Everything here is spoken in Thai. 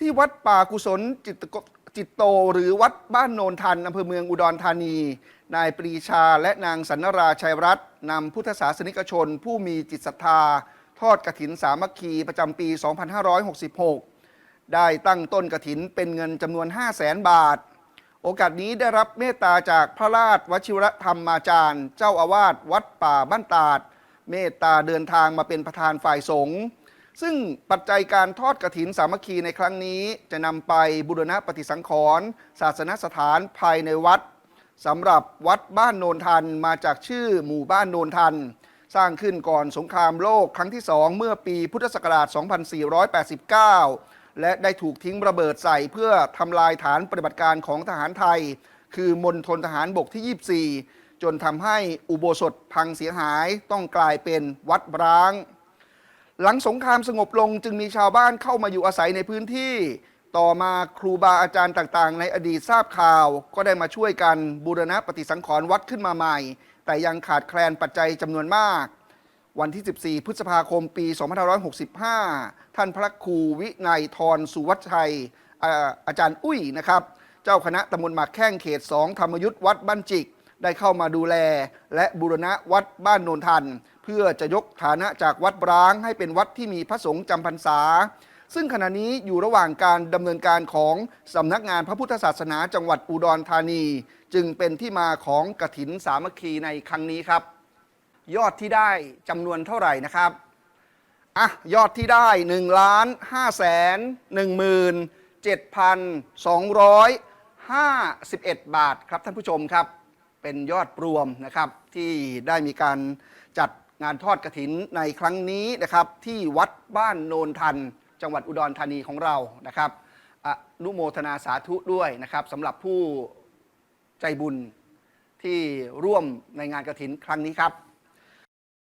ที่วัดป่ากุศลจิตโกจิตโตหรือวัดบ้านโนนทันอำเภอเมืองอุดรธานี นายปรีชาและนางสันนราชัยรัตน์นำพุทธศาสนิกชน ผู้มีจิตศรัทธา ทอดกระถินสามัคคีประจำปี 2566 ได้ตั้งต้นกระถินเป็นเงินจำนวน 5 0 0แสนบาท โอกาสนี้ได้รับเมตตาจากพระราชวชิรธรรมาจารย์ เจ้าอาวาสวัดป่าบ้านตาด เมตตาเดินทางมาเป็นประธานฝ่ายสงฆ์ ซึ่งปัจจัยการทอดกระถินสามัคคีในครั้งนี้จะนำไปบุรณะปฏิสังขรณ์ศาสนสถานภายในวัดสำหรับวัดบ้านโนนทันมาจากชื่อหมู่บ้านโนนทัน สร้างขึ้นก่อนสงครามโลกครั้งที่สองเมื่อปีพุทธศักราช 2489 และได้ถูกทิ้งระเบิดใส่เพื่อทำลายฐานปฏิบัติการของทหารไทย คือมณฑลทหารบกที่ 24 จนทำให้อุโบสถพังเสียหายต้องกลายเป็นวัดร้าง หลังสงครามสงบลงจึงมีชาวบ้านเข้ามาอยู่อาศัยในพื้นที่ ต่อมาครูบาอาจารย์ต่างๆ ในอดีตทราบข่าว ก็ได้มาช่วยกันบูรณะปฏิสังขรณ์วัดขึ้นมาใหม่ แต่ยังขาดแคลนปัจจัยจำนวนมาก วันที่ 14 พฤษภาคมปี 2565 ท่านพระครูวินัยทรสุวัชชัยอาอาจารย์อุ้ยนะครับ เจ้าคณะตำบลหมากแข้งเขต 2 ธรรมยุทธวัดบ้านจิก ได้เข้ามาดูแล และบูรณะวัดบ้านโนนทัน เพื่อจะยกฐานะจากวัดร้างให้เป็นวัดที่มีพระสงฆ์จำพรรษา ซึ่งขณะนี้อยู่ระหว่างการดำเนินการของสำนักงานพระพุทธศาสนาจังหวัดอุดรธานี จึงเป็นที่มาของกฐินสามัคคีในครั้งนี้ครับ ยอดที่ได้จำนวนเท่าไหร่นะครับอะยอดที่ได้1ล้าน5แสน1หมื่น7,251 บาทครับท่านผู้ชมครับ เป็นยอดรวมนะครับที่ได้มีการจัดงานทอดกระถินในครั้งนี้นะครับที่วัดบ้านโนนทัน จังหวัดอุดรธานีของเรานะครับอนุโมทนาสาธุด้วยนะครับสำหรับผู้ใจบุญที่ร่วมในงานกระถินครั้งนี้ครับ